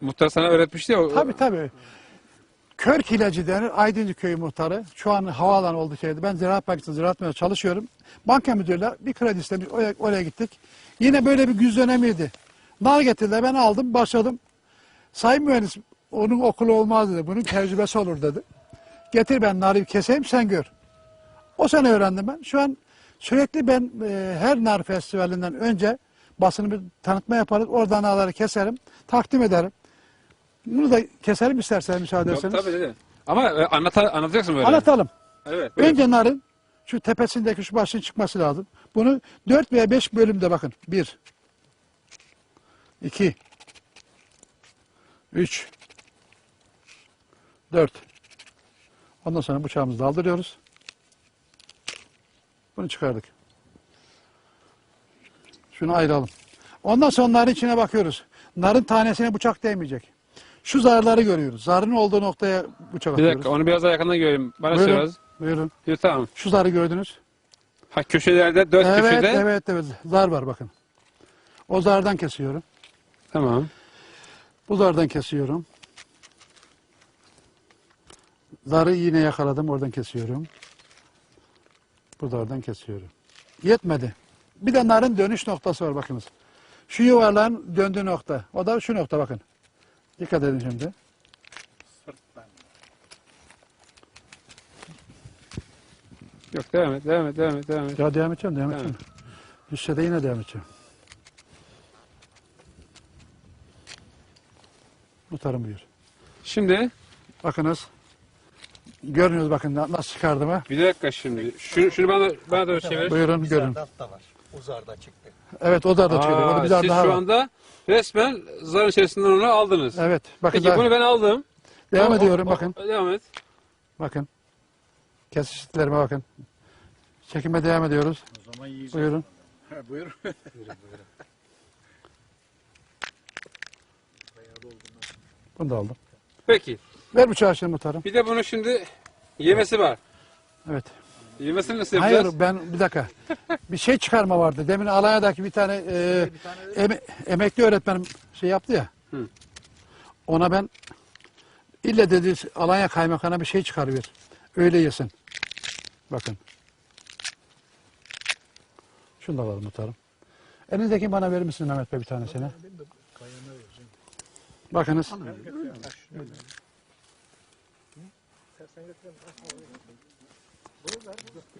Muhtar sana öğretmişti ya. o- Tabii tabii. Körk ilacı denir. Aydıncı köyü muhtarı. Şu an havaalanı oldu şeydi. Ben Ziraat Bankası'nda ziraat mühendisi çalışıyorum. Banka müdürüyle bir kredi istemiş. Oraya, oraya gittik. Yine böyle bir güz dönemiydi. Nar getirdiler. Ben aldım başladım. Sayın mühendis onun okulu olmaz dedi. Bunun tecrübesi olur dedi. Getir ben narı keseyim sen gör. O sene öğrendim ben. Şu an sürekli ben e, her nar festivalinden önce basını bir tanıtma yaparız. Oradan narları keserim. Takdim ederim. Bunu da keselim istersen müsaade Yok, ederseniz. tabii dedi. Ama e, anlata, anlatacaksın böyle. Anlatalım. Evet. buyur. Önce narın şu tepesindeki şu başın çıkması lazım. Bunu 4 veya 5 bölümde bakın. 1 2 3 4 Ondan sonra bıçağımızı daldırıyoruz. Bunu çıkardık. Şunu ayıralım. Ondan sonra narın içine bakıyoruz. Narın tanesine bıçak değmeyecek. Şu zarları görüyoruz. Zarın olduğu noktaya bıçak Bir atıyoruz. dakika onu biraz daha yakından göreyim. Bana Buyurun. biraz. Buyurun. Bir, tamam. Şu zarı gördünüz. Ha köşelerde, dört Evet, köşede. evet, evet. Zar var bakın. O zardan kesiyorum. Tamam. Bu zardan kesiyorum. Zarı yine yakaladım, oradan kesiyorum. Bu zardan kesiyorum. Yetmedi. Bir de narın dönüş noktası var bakınız. Şu yuvarlağın döndüğü nokta. O da şu nokta bakın. Dikkat edin şimdi. Yok devam et, devam et, devam et, devam et. Ya devam edeceğim, devam edeceğim. Düşse de yine devam edeceğim. Muhtarım buyur. Şimdi Bakınız. Görünüyoruz bakın na- nasıl çıkardım ha. bir dakika şimdi. Şunu, şunu bana, bana doğru çevir. Buyurun görün. Zardat da var. Uzarda çıktı. Evet o çıkıyor. Aa, bir zar siz daha şu var. anda resmen zar içerisinden onu aldınız. Evet. Bakın Peki zar- bunu ben aldım. devam o- ediyorum o- bakın. Devam et. Bakın. Kesişlerime bakın. Çekime devam ediyoruz. O zaman yiyeceğiz. Buyurun. Ha, buyur. Bunu da aldım. Peki. Ver bıçağı şimdi muhtarım. Bir de bunu şimdi yemesi var. Evet. Yemesini nasıl yapacağız? Hayır ben bir dakika. bir şey çıkarma vardı. Demin Alanya'daki bir tane, e, eme- emekli öğretmenim şey yaptı ya. Hı. Ona ben ille dedi Alanya kaymakamına bir şey çıkarıyor. Öyle yesin. Bakın. Şunu da alalım muhtarım. Elinizdeki bana verir misin Mehmet Bey bir tanesini? Bakınız.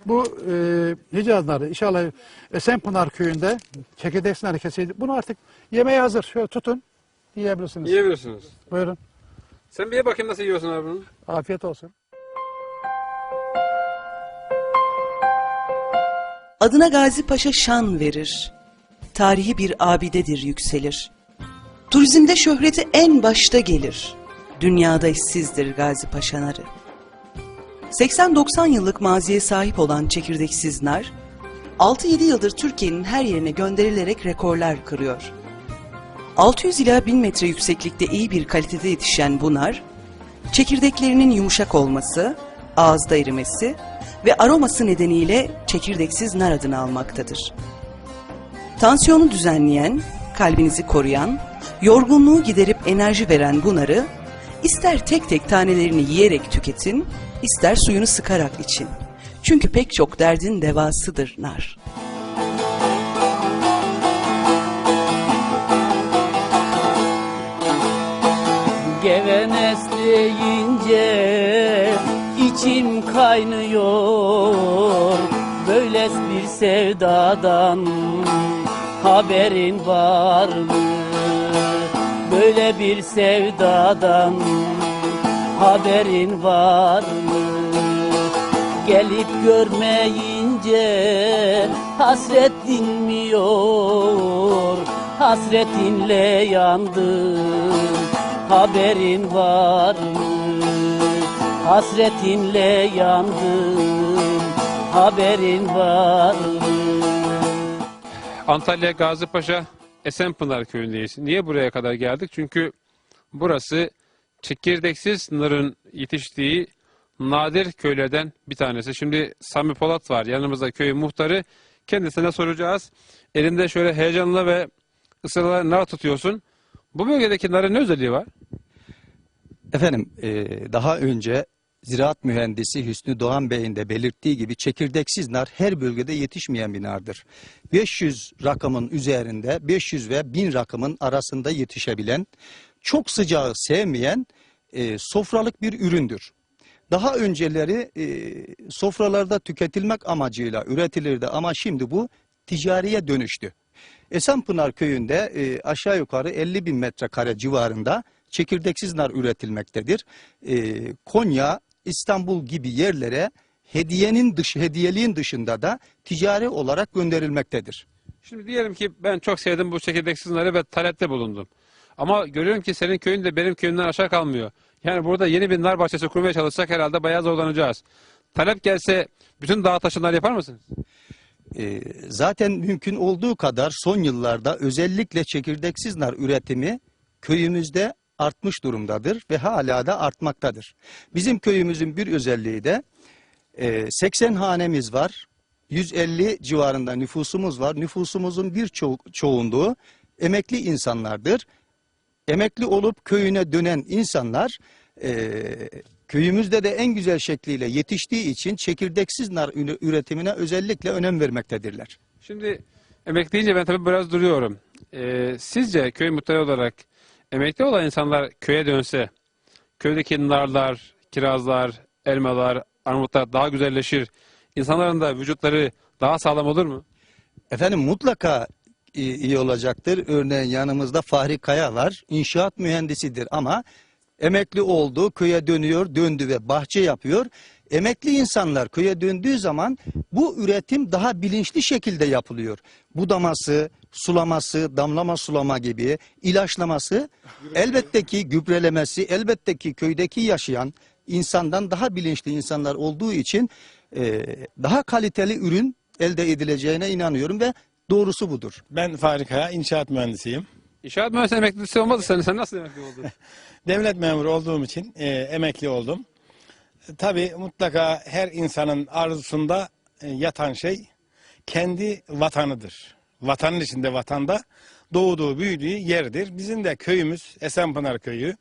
Bu e, Hicaz narı inşallah Esenpınar köyünde çekirdek narı kesildi. Bunu artık yemeğe hazır. Şöyle tutun. Yiyebilirsiniz. Yiyebilirsiniz. Buyurun. Sen bir ye bakayım nasıl yiyorsun abi bunu. Afiyet olsun. Adına Gazi Paşa şan verir. Tarihi bir abidedir yükselir. Turizmde şöhreti en başta gelir. Dünyada işsizdir Gazi Paşaları. 80-90 yıllık maziye sahip olan çekirdeksiz nar, 6-7 yıldır Türkiye'nin her yerine gönderilerek rekorlar kırıyor. 600 ila 1000 metre yükseklikte iyi bir kalitede yetişen bu nar, çekirdeklerinin yumuşak olması, ağızda erimesi ve aroması nedeniyle çekirdeksiz nar adını almaktadır. Tansiyonu düzenleyen, kalbinizi koruyan, yorgunluğu giderip enerji veren bu narı, ister tek tek tanelerini yiyerek tüketin, ister suyunu sıkarak için. Çünkü pek çok derdin devasıdır nar. Gevenes deyince içim kaynıyor Böyle bir sevdadan haberin var mı? Böyle bir sevdadan haberin var mı? Gelip görmeyince hasret dinmiyor Hasretinle yandım haberin var mı? Hasretinle yandım haberin var mı? Antalya Gazipaşa Esenpınar köyündeyiz. Niye buraya kadar geldik? Çünkü burası çekirdeksiz narın yetiştiği nadir köylerden bir tanesi. Şimdi Sami Polat var yanımızda köyün muhtarı. Kendisine soracağız. Elinde şöyle heyecanla ve ısrarla nar tutuyorsun. Bu bölgedeki narın ne özelliği var? Efendim e, daha önce ziraat mühendisi Hüsnü Doğan Bey'in de belirttiği gibi çekirdeksiz nar her bölgede yetişmeyen bir nardır. 500 rakamın üzerinde 500 ve 1000 rakamın arasında yetişebilen çok sıcağı sevmeyen e, sofralık bir üründür. Daha önceleri e, sofralarda tüketilmek amacıyla üretilirdi ama şimdi bu ticariye dönüştü. Esenpınar köyünde e, aşağı yukarı 50 bin metrekare civarında çekirdeksiz nar üretilmektedir. E, Konya, İstanbul gibi yerlere hediyenin dışı, hediyeliğin dışında da ticari olarak gönderilmektedir. Şimdi diyelim ki ben çok sevdim bu çekirdeksiz narı ve talepte bulundum. Ama görüyorum ki senin köyün de benim köyümden aşağı kalmıyor. Yani burada yeni bir nar bahçesi kurmaya çalışsak herhalde bayağı zorlanacağız. Talep gelse bütün dağ taşı nar yapar mısınız? E, zaten mümkün olduğu kadar son yıllarda özellikle çekirdeksiz nar üretimi köyümüzde artmış durumdadır ve hala da artmaktadır. Bizim köyümüzün bir özelliği de e, 80 hanemiz var. 150 civarında nüfusumuz var. Nüfusumuzun bir çoğunluğu emekli insanlardır. Emekli olup köyüne dönen insanlar e, köyümüzde de en güzel şekliyle yetiştiği için çekirdeksiz nar üretimine özellikle önem vermektedirler. Şimdi emekli deyince ben tabii biraz duruyorum. Ee, sizce köy muhtarı olarak emekli olan insanlar köye dönse, köydeki narlar, kirazlar, elmalar, armutlar daha güzelleşir, insanların da vücutları daha sağlam olur mu? Efendim mutlaka iyi, olacaktır. Örneğin yanımızda Fahri Kaya var. İnşaat mühendisidir ama emekli oldu, köye dönüyor, döndü ve bahçe yapıyor. Emekli insanlar köye döndüğü zaman bu üretim daha bilinçli şekilde yapılıyor. Budaması, sulaması, damlama sulama gibi ilaçlaması elbette ki gübrelemesi elbette ki köydeki yaşayan insandan daha bilinçli insanlar olduğu için e, daha kaliteli ürün elde edileceğine inanıyorum ve doğrusu budur. Ben Farika, inşaat mühendisiyim. İnşaat mühendisi emeklisi olmadı sen, sen nasıl emekli oldun? Devlet memuru olduğum için e, emekli oldum. E, Tabii mutlaka her insanın arzusunda e, yatan şey kendi vatanıdır. Vatanın içinde vatanda doğduğu, büyüdüğü yerdir. Bizim de köyümüz Esenpınar Köyü,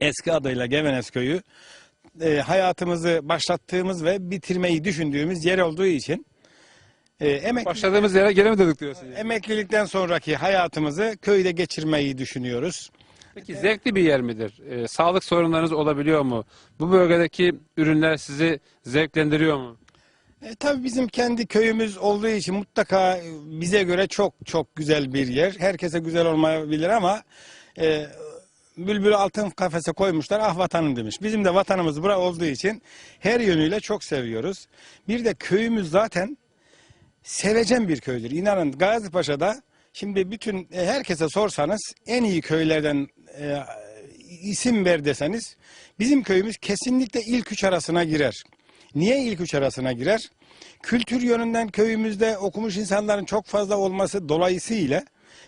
eski adıyla Gevenes Köyü, e, hayatımızı başlattığımız ve bitirmeyi düşündüğümüz yer olduğu için e, emekli, Başladığımız yere geri mi döndük diyorsun yani? emeklilikten sonraki hayatımızı köyde geçirmeyi düşünüyoruz. Peki zevkli bir yer midir? Ee, sağlık sorunlarınız olabiliyor mu? Bu bölgedeki ürünler sizi zevklendiriyor mu? E, tabii bizim kendi köyümüz olduğu için mutlaka bize göre çok çok güzel bir yer. Herkese güzel olmayabilir ama e, bülbülü altın kafese koymuşlar ah vatanım demiş. Bizim de vatanımız bura olduğu için her yönüyle çok seviyoruz. Bir de köyümüz zaten sevecen bir köydür. İnanın Gazipaşa'da şimdi bütün e, herkese sorsanız en iyi köylerden e, isim ver deseniz bizim köyümüz kesinlikle ilk üç arasına girer. Niye ilk üç arasına girer? Kültür yönünden köyümüzde okumuş insanların çok fazla olması dolayısıyla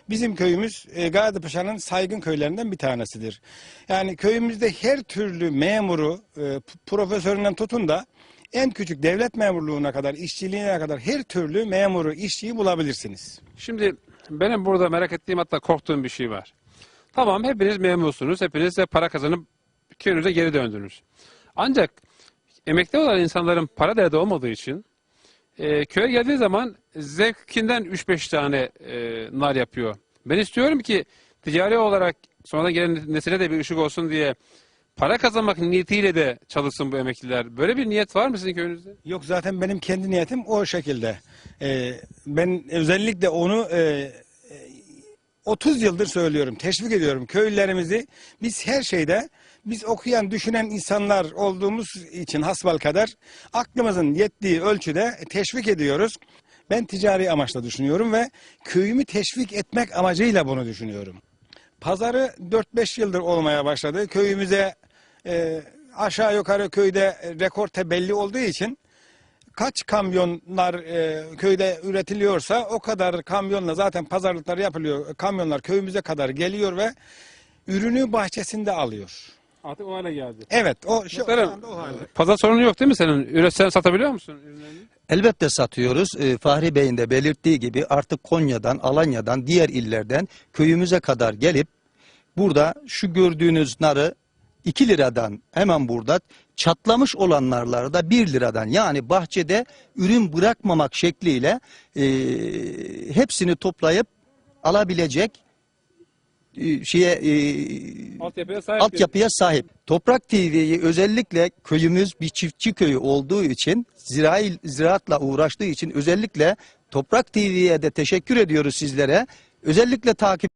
bizim köyümüz e, Gazipaşa'nın saygın köylerinden bir tanesidir. Yani köyümüzde her türlü memuru, e, profesöründen tutun da en küçük devlet memurluğuna kadar, işçiliğine kadar her türlü memuru, işçiyi bulabilirsiniz. Şimdi benim burada merak ettiğim hatta korktuğum bir şey var. Tamam hepiniz memursunuz. Hepiniz de para kazanıp köyünüze geri döndünüz. Ancak emekli olan insanların para derdi olmadığı için e, köye geldiği zaman zevkinden 3-5 tane e, nar yapıyor. Ben istiyorum ki ticari olarak sonradan gelen nesile de bir ışık olsun diye para kazanmak niyetiyle de çalışsın bu emekliler. Böyle bir niyet var mı sizin köyünüzde? Yok zaten benim kendi niyetim o şekilde. Ee, ben özellikle onu e, e, 30 yıldır söylüyorum, teşvik ediyorum köylülerimizi. Biz her şeyde biz okuyan, düşünen insanlar olduğumuz için hasbal kadar aklımızın yettiği ölçüde teşvik ediyoruz. Ben ticari amaçla düşünüyorum ve köyümü teşvik etmek amacıyla bunu düşünüyorum. Pazarı 4-5 yıldır olmaya başladı. Köyümüze e, aşağı yukarı köyde rekor belli olduğu için kaç kamyonlar e, köyde üretiliyorsa o kadar kamyonla zaten pazarlıklar yapılıyor. Kamyonlar köyümüze kadar geliyor ve ürünü bahçesinde alıyor. Artık o hale geldi. Evet o şu Muhtarım, anda o halde. Pazar sorunu yok değil mi senin? Üretsen satabiliyor musun ürünlerini? Elbette satıyoruz. Ee, Fahri Bey'in de belirttiği gibi artık Konya'dan, Alanya'dan, diğer illerden köyümüze kadar gelip burada şu gördüğünüz narı 2 liradan hemen burada çatlamış olanlarla da 1 liradan yani bahçede ürün bırakmamak şekliyle e, hepsini toplayıp alabilecek e, şeye e, Altyapıya sahip. altyapıya sahip. Toprak TV'yi özellikle köyümüz bir çiftçi köyü olduğu için zirai, ziraatla uğraştığı için özellikle Toprak TV'ye de teşekkür ediyoruz sizlere. Özellikle takip